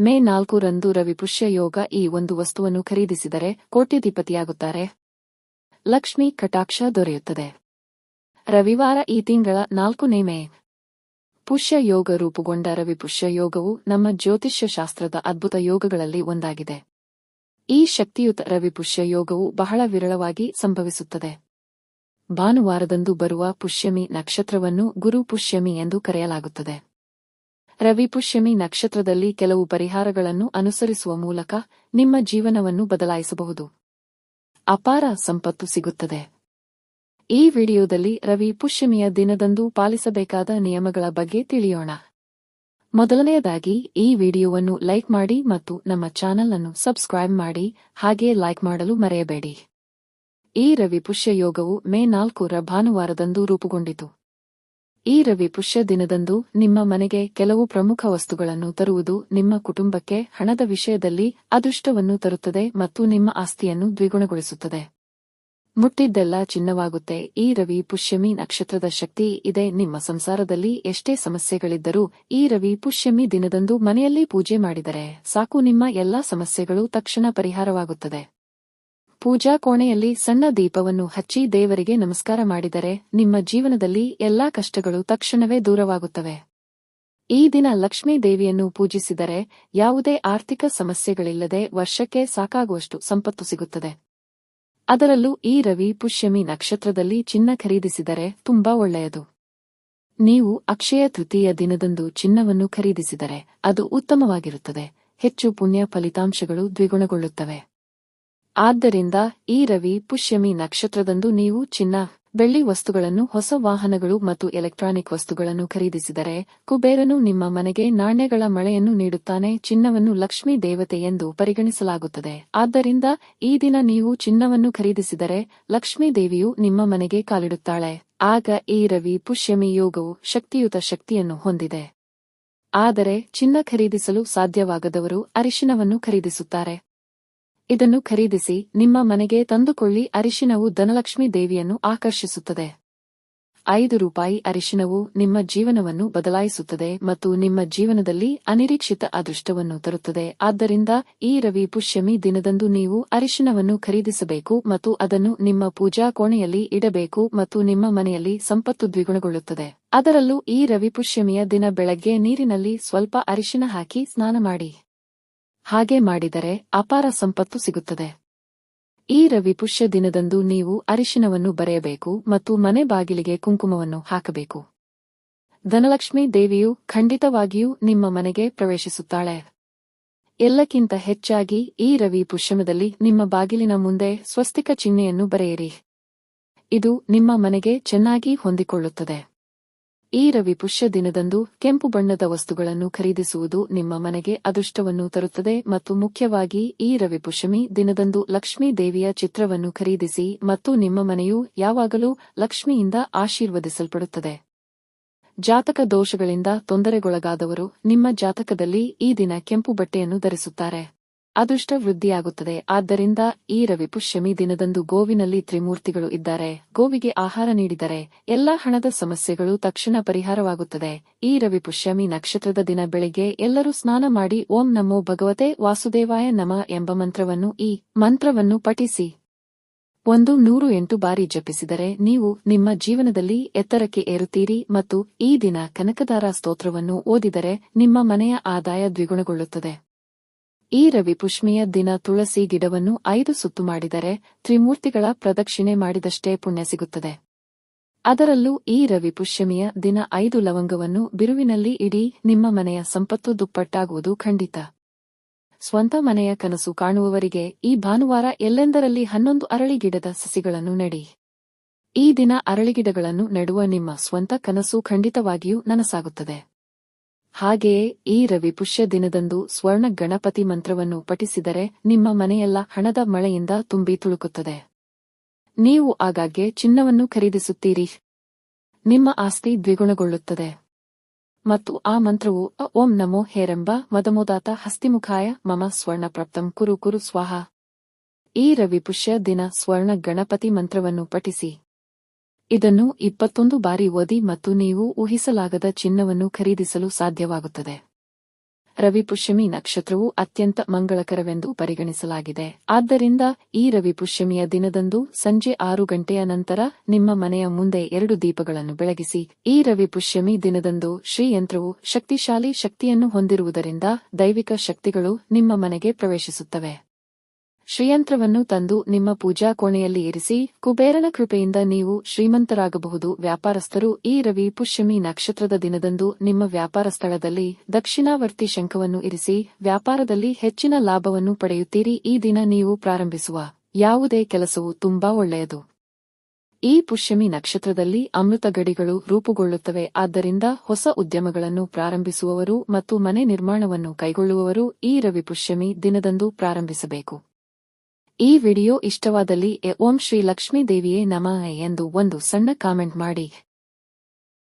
ಮೇ ನಾಲ್ಕು ರಂದು ರವಿ ಪುಷ್ಯ ಯೋಗ ಈ ಒಂದು ವಸ್ತುವನ್ನು ಖರೀದಿಸಿದರೆ ಕೋಟ್ಯಧಿಪತಿಯಾಗುತ್ತಾರೆ. ಲಕ್ಷ್ಮಿ ಕಟಾಕ್ಷ ದೊರೆಯುತ್ತದೆ. ರವಿವಾರ ಈ ತಿಂಗಳ ನಾಲ್ಕನೇ ಮೇ. ಪುಷ್ಯ ಯೋಗ ರೂಪುಗೊಂಡ ರವಿ ಪುಷ್ಯ ಯೋಗವು ನಮ್ಮ ಜ್ಯೋತಿಷ್ಯ ಶಾಸ್ತ್ರದ ಅದ್ಭುತ ಯೋಗಗಳಲ್ಲಿ ಒಂದಾಗಿದೆ. ಈ ಶಕ್ತಿಯುತ ರವಿ ಪುಷ್ಯ ಯೋಗವು ಬಹಳ ವಿರಳವಾಗಿ ಸಂಭವಿಸುತ್ತದೆ. ಭಾನುವಾರದಂದು ಬರುವ ಪುಷ್ಯಮಿ ನಕ್ಷತ್ರವನ್ನು ಗುರು ಪುಷ್ಯಮಿ ಎಂದು ಕರೆಯಲಾಗುತ್ತದೆ. ರವಿ ಪುಷ್ಯಮಿ ನಕ್ಷತ್ರದಲ್ಲಿ ಕೆಲವು ಪರಿಹಾರಗಳನ್ನು ಅನುಸರಿಸುವ ಮೂಲಕ ನಿಮ್ಮ ಜೀವನವನ್ನು ಬದಲಾಯಿಸಬಹುದು. ಅಪಾರ ಸಂಪತ್ತು ಸಿಗುತ್ತದೆ. ಈ ವಿಡಿಯೋದಲ್ಲಿ ರವಿ ಪುಷ್ಯಮಿಯ ದಿನದಂದು ಪಾಲಿಸಬೇಕಾದ ನಿಯಮಗಳ ಬಗ್ಗೆ ತಿಳಿಯೋಣ. ಮೊದಲನೆಯದಾಗಿ, ಈ ವಿಡಿಯೋವನ್ನು ಲೈಕ್ ಮಾಡಿ ಮತ್ತು ನಮ್ಮ ಚಾನೆಲ್ ಅನ್ನು ಸಬ್ಸ್ಕ್ರೈಬ್ ಮಾಡಿ, ಹಾಗೆ ಲೈಕ್ ಮಾಡಲು ಮರೆಯಬೇಡಿ. ಈ ರವಿ ಪುಷ್ಯ ಯೋಗವು ಮೇ ನಾಲ್ಕರ ಭಾನುವಾರದಂದು ರೂಪುಗೊಂಡಿತು. ಈ ರವಿ ಪುಷ್ಯ ದಿನದಂದು ನಿಮ್ಮ ಮನೆಗೆ ಕೆಲವು ಪ್ರಮುಖ ವಸ್ತುಗಳನ್ನು ತರುವುದು ನಿಮ್ಮ ಕುಟುಂಬಕ್ಕೆ ಹಣದ ವಿಷಯದಲ್ಲಿ ಅದೃಷ್ಟವನ್ನು ತರುತ್ತದೆ ಮತ್ತು ನಿಮ್ಮ ಆಸ್ತಿಯನ್ನು ದ್ವಿಗುಣಗೊಳಿಸುತ್ತದೆ. ಮುಟ್ಟಿದ್ದೆಲ್ಲ ಚಿನ್ನವಾಗುತ್ತೆ. ಈ ರವಿ ಪುಷ್ಯಮಿ ನಕ್ಷತ್ರದ ಶಕ್ತಿ ಇದೆ. ನಿಮ್ಮ ಸಂಸಾರದಲ್ಲಿ ಎಷ್ಟೇ ಸಮಸ್ಯೆಗಳಿದ್ದರೂ ಈ ರವಿ ಪುಷ್ಯಮಿ ದಿನದಂದು ಮನೆಯಲ್ಲಿ ಪೂಜೆ ಮಾಡಿದರೆ ಸಾಕು. ನಿಮ್ಮ ಎಲ್ಲಾ ಸಮಸ್ಯೆಗಳು ತಕ್ಷಣ ಪರಿಹಾರವಾಗುತ್ತದೆ. ಪೂಜಾ ಕೋಣೆಯಲ್ಲಿ ಸಣ್ಣ ದೀಪವನ್ನು ಹಚ್ಚಿ ದೇವರಿಗೆ ನಮಸ್ಕಾರ ಮಾಡಿದರೆ ನಿಮ್ಮ ಜೀವನದಲ್ಲಿ ಎಲ್ಲಾ ಕಷ್ಟಗಳು ತಕ್ಷಣವೇ ದೂರವಾಗುತ್ತವೆ. ಈ ದಿನ ಲಕ್ಷ್ಮೀ ದೇವಿಯನ್ನು ಪೂಜಿಸಿದರೆ ಯಾವುದೇ ಆರ್ಥಿಕ ಸಮಸ್ಯೆಗಳಿಲ್ಲದೆ ವರ್ಷಕ್ಕೆ ಸಾಕಾಗುವಷ್ಟು ಸಂಪತ್ತು ಸಿಗುತ್ತದೆ. ಅದರಲ್ಲೂ ಈ ರವಿ ಪುಷ್ಯಮಿ ನಕ್ಷತ್ರದಲ್ಲಿ ಚಿನ್ನ ಖರೀದಿಸಿದರೆ ತುಂಬಾ ಒಳ್ಳೆಯದು. ನೀವು ಅಕ್ಷಯ ತೃತೀಯ ದಿನದಂದು ಚಿನ್ನವನ್ನು ಖರೀದಿಸಿದರೆ ಅದು ಉತ್ತಮವಾಗಿರುತ್ತದೆ. ಹೆಚ್ಚು ಪುಣ್ಯ ಫಲಿತಾಂಶಗಳು ದ್ವಿಗುಣಗೊಳ್ಳುತ್ತವೆ. ಆದ್ದರಿಂದ ಈ ರವಿ, ಪುಷ್ಯಮಿ ನಕ್ಷತ್ರದಂದು ನೀವು ಚಿನ್ನ, ಬೆಳ್ಳಿ ವಸ್ತುಗಳನ್ನು, ಹೊಸ ವಾಹನಗಳು ಮತ್ತು ಎಲೆಕ್ಟ್ರಾನಿಕ್ ವಸ್ತುಗಳನ್ನು ಖರೀದಿಸಿದರೆ ಕುಬೇರನು ನಿಮ್ಮ ಮನೆಗೆ ನಾಣ್ಯಗಳ ಮಳೆಯನ್ನು ನೀಡುತ್ತಾನೆ, ಚಿನ್ನವನ್ನು ಲಕ್ಷ್ಮೀ ದೇವತೆ ಎಂದು ಪರಿಗಣಿಸಲಾಗುತ್ತದೆ. ಆದ್ದರಿಂದ ಈ ದಿನ ನೀವು ಚಿನ್ನವನ್ನು ಖರೀದಿಸಿದರೆ ಲಕ್ಷ್ಮೀ ದೇವಿಯು ನಿಮ್ಮ ಮನೆಗೆ ಕಾಲಿಡುತ್ತಾಳೆ. ಆಗ ಈ ರವಿ, ಪುಷ್ಯಮಿ ಯೋಗವು ಶಕ್ತಿಯುತ ಶಕ್ತಿಯನ್ನು ಹೊಂದಿದೆ. ಆದರೆ ಚಿನ್ನ ಖರೀದಿಸಲು ಸಾಧ್ಯವಾಗದವರು ಅರಿಶಿನವನ್ನು ಖರೀದಿಸುತ್ತಾರೆ. ಇದನ್ನು ಖರೀದಿಸಿ ನಿಮ್ಮ ಮನೆಗೆ ತಂದುಕೊಳ್ಳಿ ಅರಿಶಿನವು ಧನಲಕ್ಷ್ಮಿ ದೇವಿಯನ್ನು ಆಕರ್ಷಿಸುತ್ತದೆ. ಐದು ರೂಪಾಯಿ ಅರಿಶಿನವು ನಿಮ್ಮ ಜೀವನವನ್ನು ಬದಲಾಯಿಸುತ್ತದೆ ಮತ್ತು ನಿಮ್ಮ ಜೀವನದಲ್ಲಿ ಅನಿರೀಕ್ಷಿತ ಅದೃಷ್ಟವನ್ನು ತರುತ್ತದೆ. ಆದ್ದರಿಂದ ಈ ರವಿ ಪುಷ್ಯಮಿ ದಿನದಂದು ನೀವು ಅರಿಶಿನವನ್ನು ಖರೀದಿಸಬೇಕು ಮತ್ತು ಅದನ್ನು ನಿಮ್ಮ ಪೂಜಾ ಕೋಣೆಯಲ್ಲಿ ಇಡಬೇಕು ಮತ್ತು ನಿಮ್ಮ ಮನೆಯಲ್ಲಿ ಸಂಪತ್ತು ದ್ವಿಗುಣಗೊಳ್ಳುತ್ತದೆ. ಅದರಲ್ಲೂ ಈ ರವಿ ಪುಷ್ಯಮಿಯ ದಿನ ಬೆಳಗ್ಗೆ ನೀರಿನಲ್ಲಿ ಸ್ವಲ್ಪ ಅರಿಶಿನ ಹಾಕಿ ಸ್ನಾನ ಮಾಡಿ. ಹಾಗೆ ಮಾಡಿದರೆ ಅಪಾರ ಸಂಪತ್ತು ಸಿಗುತ್ತದೆ. ಈ ರವಿ ಪುಷ್ಯ ದಿನದಂದು ನೀವು ಅರಿಶಿನವನ್ನು ಬರೆಯಬೇಕು ಮತ್ತು ಮನೆ ಬಾಗಿಲಿಗೆ ಕುಂಕುಮವನ್ನು ಹಾಕಬೇಕು. ಧನಲಕ್ಷ್ಮಿ ದೇವಿಯು ಖಂಡಿತವಾಗಿಯೂ ನಿಮ್ಮ ಮನೆಗೆ ಪ್ರವೇಶಿಸುತ್ತಾಳೆ. ಎಲ್ಲಕ್ಕಿಂತ ಹೆಚ್ಚಾಗಿ ಈ ರವಿ ಪುಷ್ಯಮದಲ್ಲಿ ನಿಮ್ಮ ಬಾಗಿಲಿನ ಮುಂದೆ ಸ್ವಸ್ತಿಕ ಚಿಹ್ನೆಯನ್ನು ಬರೆಯಿರಿ. ಇದು ನಿಮ್ಮ ಮನೆಗೆ ಚೆನ್ನಾಗಿ ಹೊಂದಿಕೊಳ್ಳುತ್ತದೆ. ಈ ರವಿ ಪುಷ್ಯ ದಿನದಂದು ಕೆಂಪು ಬಣ್ಣದ ವಸ್ತುಗಳನ್ನು ಖರೀದಿಸುವುದು ನಿಮ್ಮ ಮನೆಗೆ ಅದೃಷ್ಟವನ್ನು ತರುತ್ತದೆ ಮತ್ತು ಮುಖ್ಯವಾಗಿ ಈ ರವಿ ಪುಷ್ಯಮಿ ದಿನದಂದು ಲಕ್ಷ್ಮೀ ದೇವಿಯ ಚಿತ್ರವನ್ನು ಖರೀದಿಸಿ ಮತ್ತು ನಿಮ್ಮ ಮನೆಯು ಯಾವಾಗಲೂ ಲಕ್ಷ್ಮಿಯಿಂದ ಆಶೀರ್ವದಿಸಲ್ಪಡುತ್ತದೆ. ಜಾತಕ ದೋಷಗಳಿಂದ ತೊಂದರೆಗೊಳಗಾದವರು ನಿಮ್ಮ ಜಾತಕದಲ್ಲಿ ಈ ದಿನ ಕೆಂಪು ಬಟ್ಟೆಯನ್ನು ಧರಿಸುತ್ತಾರೆ. ಅದೃಷ್ಟ ವೃದ್ಧಿಯಾಗುತ್ತದೆ ಆದ್ದರಿಂದ ಈ ರವಿಪುಷ್ಯಮಿ ದಿನದಂದು ಗೋವಿನಲ್ಲಿ ತ್ರಿಮೂರ್ತಿಗಳು ಇದ್ದಾರೆ. ಗೋವಿಗೆ ಆಹಾರ ನೀಡಿದರೆ ಎಲ್ಲಾ ಹಣದ ಸಮಸ್ಯೆಗಳು ತಕ್ಷಣ ಪರಿಹಾರವಾಗುತ್ತದೆ. ಈ ರವಿ ಪುಷ್ಯಮಿ ನಕ್ಷತ್ರದ ದಿನ ಬೆಳಿಗ್ಗೆ ಎಲ್ಲರೂ ಸ್ನಾನ ಮಾಡಿ ಓಂ ನಮೋ ಭಗವತೆ ವಾಸುದೇವಾಯ ನಮ ಎಂಬ ಮಂತ್ರವನ್ನು ಈ ಮಂತ್ರವನ್ನು ಪಠಿಸಿ. ಒಂದು ನೂರು ಎಂಟು ಬಾರಿ ಜಪಿಸಿದರೆ ನೀವು ನಿಮ್ಮ ಜೀವನದಲ್ಲಿ ಎತ್ತರಕ್ಕೆ ಏರುತ್ತೀರಿ ಮತ್ತು ಈ ದಿನ ಕನಕದಾರ ಸ್ತೋತ್ರವನ್ನು ಓದಿದರೆ ನಿಮ್ಮ ಮನೆಯ ಆದಾಯ ದ್ವಿಗುಣಗೊಳ್ಳುತ್ತದೆ. ಈ ರವಿ ಪುಷ್ಮಿಯ ದಿನ ತುಳಸಿ ಗಿಡವನ್ನು ಐದು ಸುತ್ತು ಮಾಡಿದರೆ ತ್ರಿಮೂರ್ತಿಗಳ ಪ್ರದಕ್ಷಿಣೆ ಮಾಡಿದಷ್ಟೇ ಪುಣ್ಯ ಸಿಗುತ್ತದೆ. ಅದರಲ್ಲೂ ಈ ರವಿ ಪುಷ್ಯಮಿಯ ದಿನ ಐದು ಲವಂಗವನ್ನು ಬಿರುವಿನಲ್ಲಿ ಇಡೀ ನಿಮ್ಮ ಮನೆಯ ಸಂಪತ್ತು ದುಪ್ಪಟ್ಟಾಗುವುದು ಖಂಡಿತ. ಸ್ವಂತ ಮನೆಯ ಕನಸು ಕಾಣುವವರಿಗೆ ಈ ಭಾನುವಾರ ಎಲ್ಲೆಂದರಲ್ಲಿ ಹನ್ನೊಂದು ಅರಳಿ ಗಿಡದ ಸಸಿಗಳನ್ನು ನೆಡಿ. ಈ ದಿನ ಅರಳಿಗಿಡಗಳನ್ನು ನೆಡುವ ನಿಮ್ಮ ಸ್ವಂತ ಕನಸು ಖಂಡಿತವಾಗಿಯೂ ನನಸಾಗುತ್ತದೆ. ಹಾಗೆಯೇ ಈ ರವಿ ಪುಷ್ಯ ದಿನದಂದು ಸ್ವರ್ಣ ಗಣಪತಿ ಮಂತ್ರವನ್ನು ಪಠಿಸಿದರೆ ನಿಮ್ಮ ಮನೆಯೆಲ್ಲ ಹಣದ ಮಳೆಯಿಂದ ತುಂಬಿ ತುಳುಕುತ್ತದೆ. ನೀವು ಆಗಾಗ್ಗೆ ಚಿನ್ನವನ್ನು ಖರೀದಿಸುತ್ತೀರಿ. ನಿಮ್ಮ ಆಸ್ತಿ ದ್ವಿಗುಣಗೊಳ್ಳುತ್ತದೆ. ಮತ್ತು ಆ ಮಂತ್ರವು, ಓಂ ನಮೋ ಹೇರೆಂಬ ಮದಮೋದಾತ ಹಸ್ತಿಮುಖಾಯ ಮಮ ಸ್ವರ್ಣ ಪ್ರಾಪ್ತಂ ಕುರು ಕುರು ಸ್ವಾಹ. ಈ ರವಿ ಪುಷ್ಯ ದಿನ ಸ್ವರ್ಣ ಗಣಪತಿ ಮಂತ್ರವನ್ನು ಪಠಿಸಿ. ಇದನ್ನು ಇಪ್ಪತ್ತೊಂದು ಬಾರಿ ಓದಿ ಮತ್ತು ನೀವು ಊಹಿಸಲಾಗದ ಚಿನ್ನವನ್ನು ಖರೀದಿಸಲು ಸಾಧ್ಯವಾಗುತ್ತದೆ. ರವಿ ಪುಷ್ಯಮಿ ನಕ್ಷತ್ರವು ಅತ್ಯಂತ ಮಂಗಳಕರವೆಂದು ಪರಿಗಣಿಸಲಾಗಿದೆ. ಆದ್ದರಿಂದ ಈ ರವಿ ಪುಷ್ಯಮಿಯ ದಿನದಂದು ಸಂಜೆ ಆರು ಗಂಟೆಯ ನಂತರ ನಿಮ್ಮ ಮನೆಯ ಮುಂದೆ ಎರಡು ದೀಪಗಳನ್ನು ಬೆಳಗಿಸಿ, ಈ ರವಿ ಪುಷ್ಯಮಿ ದಿನದಂದು ಶ್ರೀಯಂತ್ರವು ಶಕ್ತಿಶಾಲಿ ಶಕ್ತಿಯನ್ನು ಹೊಂದಿರುವುದರಿಂದ ದೈವಿಕ ಶಕ್ತಿಗಳು ನಿಮ್ಮ ಮನೆಗೆ ಪ್ರವೇಶಿಸುತ್ತವೆ. ಶ್ರೀಯಂತ್ರವನ್ನು ತಂದು ನಿಮ್ಮ ಪೂಜಾ ಕೋಣೆಯಲ್ಲಿ ಇರಿಸಿ, ಕುಬೇರನ ಕೃಪೆಯಿಂದ ನೀವು ಶ್ರೀಮಂತರಾಗಬಹುದು. ವ್ಯಾಪಾರಸ್ಥರು ಈ ರವಿ ಪುಷ್ಯಮಿ ನಕ್ಷತ್ರದ ದಿನದಂದು ನಿಮ್ಮ ವ್ಯಾಪಾರ ಸ್ಥಳದಲ್ಲಿ ದಕ್ಷಿಣಾವರ್ತಿ ಶಂಖವನ್ನು ಇರಿಸಿ, ವ್ಯಾಪಾರದಲ್ಲಿ ಹೆಚ್ಚಿನ ಲಾಭವನ್ನು ಪಡೆಯುತ್ತೀರಿ. ಈ ದಿನ ನೀವು ಪ್ರಾರಂಭಿಸುವ ಯಾವುದೇ ಕೆಲಸವು ತುಂಬಾ ಒಳ್ಳೆಯದು. ಈ ಪುಷ್ಯಮಿ ನಕ್ಷತ್ರದಲ್ಲಿ ಅಮೃತ ಗಡಿಗಳು ರೂಪುಗೊಳ್ಳುತ್ತವೆ. ಆದ್ದರಿಂದ ಹೊಸ ಉದ್ಯಮಗಳನ್ನು ಪ್ರಾರಂಭಿಸುವವರು ಮತ್ತು ಮನೆ ನಿರ್ಮಾಣವನ್ನು ಕೈಗೊಳ್ಳುವವರು ಈ ರವಿ ಪುಷ್ಯಮಿ ದಿನದಂದು ಪ್ರಾರಂಭಿಸಬೇಕು. ಈ ವಿಡಿಯೋ ಇಷ್ಟವಾದಲ್ಲಿ ಎ ಓಂ ಶ್ರೀ ಲಕ್ಷ್ಮೀ ದೇವಿಯೇ ನಮಃ ಎಂದು ಒಂದು ಸಣ್ಣ ಕಾಮೆಂಟ್ ಮಾಡಿ.